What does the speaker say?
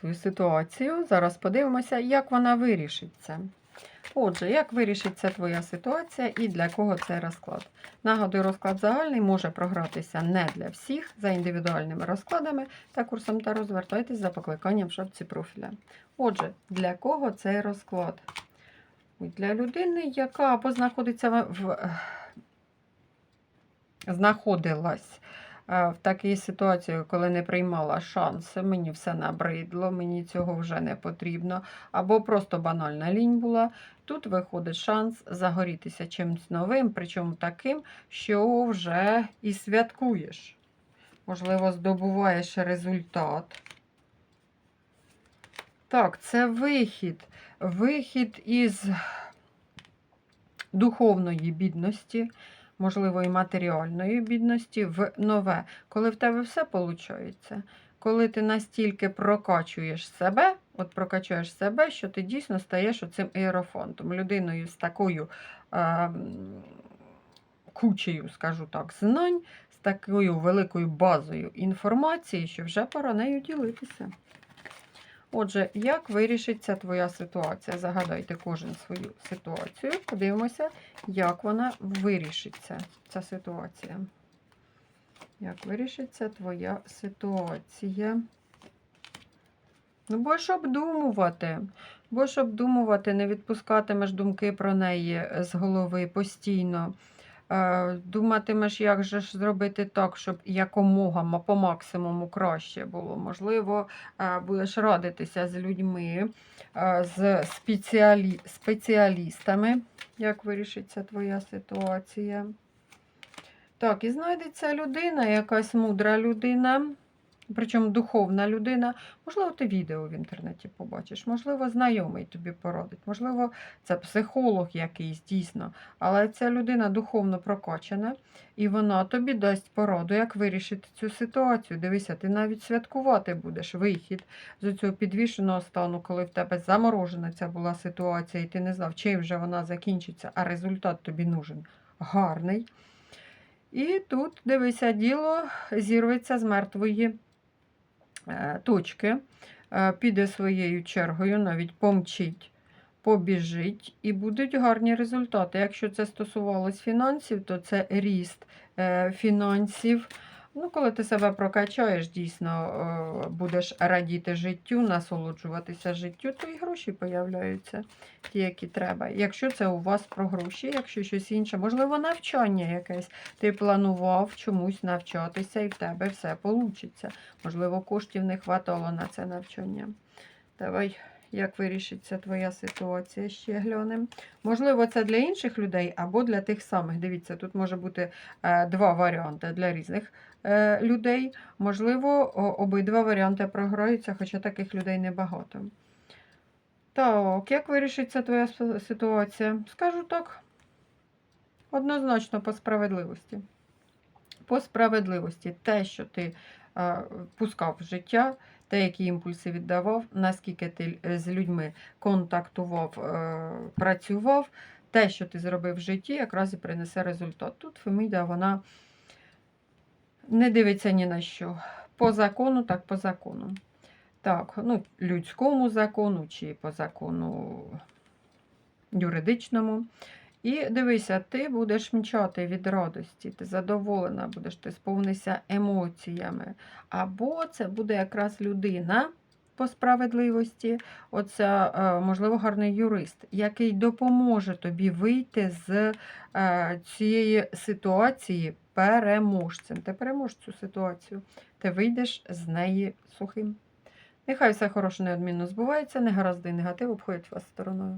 свою ситуацію. Зараз подивимося, як вона вирішиться. Отже, як вирішиться твоя ситуація і для кого цей розклад? Нагадую, розклад загальний може програтися не для всіх за індивідуальними розкладами та курсом Таро звертайтесь за покликанням в шапці профіля. Отже, для кого цей розклад? Для людини, яка або знаходиться в, знаходилась в такій ситуації, коли не приймала шанси, мені все набридло, мені цього вже не потрібно, або просто банальна лінь була. Тут виходить шанс загорітися чимось новим, причому таким, що вже і святкуєш. Можливо, здобуваєш результат. Так, це вихід. Вихід із духовної бідності, можливо, і матеріальної бідності в нове. Коли в тебе все виходить, коли ти настільки прокачуєш себе, от прокачуєш себе, що ти дійсно стаєш оцим іерофантом, людиною з такою е, кучею, скажу так, знань, з такою великою базою інформації, що вже пора нею ділитися. Отже, як вирішиться твоя ситуація? Загадайте кожен свою ситуацію. Подивимося, як вона вирішиться, ця ситуація. Як вирішиться твоя ситуація? Ну, будеш обдумувати. Будеш обдумувати, не відпускатимеш думки про неї з голови постійно. Е, Думатимеш, як же ж зробити так, щоб якомога по максимуму краще було. Можливо, е, будеш радитися з людьми, е, з спеціалі... спеціалістами, як вирішиться твоя ситуація. Так, і знайдеться людина, якась мудра людина, причому духовна людина. Можливо, ти відео в інтернеті побачиш, можливо, знайомий тобі порадить, можливо, це психолог якийсь дійсно. Але ця людина духовно прокачана, і вона тобі дасть пораду, як вирішити цю ситуацію. Дивися, ти навіть святкувати будеш вихід з цього підвішеного стану, коли в тебе заморожена ця була ситуація, і ти не знав, чим вже вона закінчиться, а результат тобі нужен гарний. І тут, дивися, діло зірветься з мертвої точки, е, піде своєю чергою, навіть помчить, побіжить, і будуть гарні результати. Якщо це стосувалось фінансів, то це ріст е, фінансів. Ну, коли ти себе прокачаєш, дійсно е, будеш радіти життю, насолоджуватися життю, то і гроші появляються, ті, які треба. Якщо це у вас про гроші, якщо щось інше, можливо, навчання якесь. Ти планував чомусь навчатися, і в тебе все вийде. Можливо, коштів не хватало на це навчання. Давай, як вирішиться твоя ситуація, ще глянемо. Можливо, це для інших людей або для тих самих. Дивіться, тут може бути е, два варіанти для різних е, людей. Можливо, обидва варіанти програються, хоча таких людей небагато. Так, як вирішиться твоя ситуація? Скажу так. Однозначно по справедливості. По справедливості, те, що ти е, пускав в життя, те, які імпульси віддавав, наскільки ти е, з людьми контактував, е, працював, те, що ти зробив в житті, якраз і принесе результат. Тут Феміда, вона не дивиться ні на що. По закону, так по закону. Так, ну, людському закону чи по закону юридичному. І дивися, ти будеш мчати від радості, ти задоволена будеш, ти сповнишся емоціями. Або це буде якраз людина по справедливості, оце, е, можливо, гарний юрист, який допоможе тобі вийти з е, цієї ситуації переможцем. Ти переможеш цю ситуацію, ти вийдеш з неї сухим. Нехай все хороше неодмінно збувається, негаразди і негатив обходять вас стороною.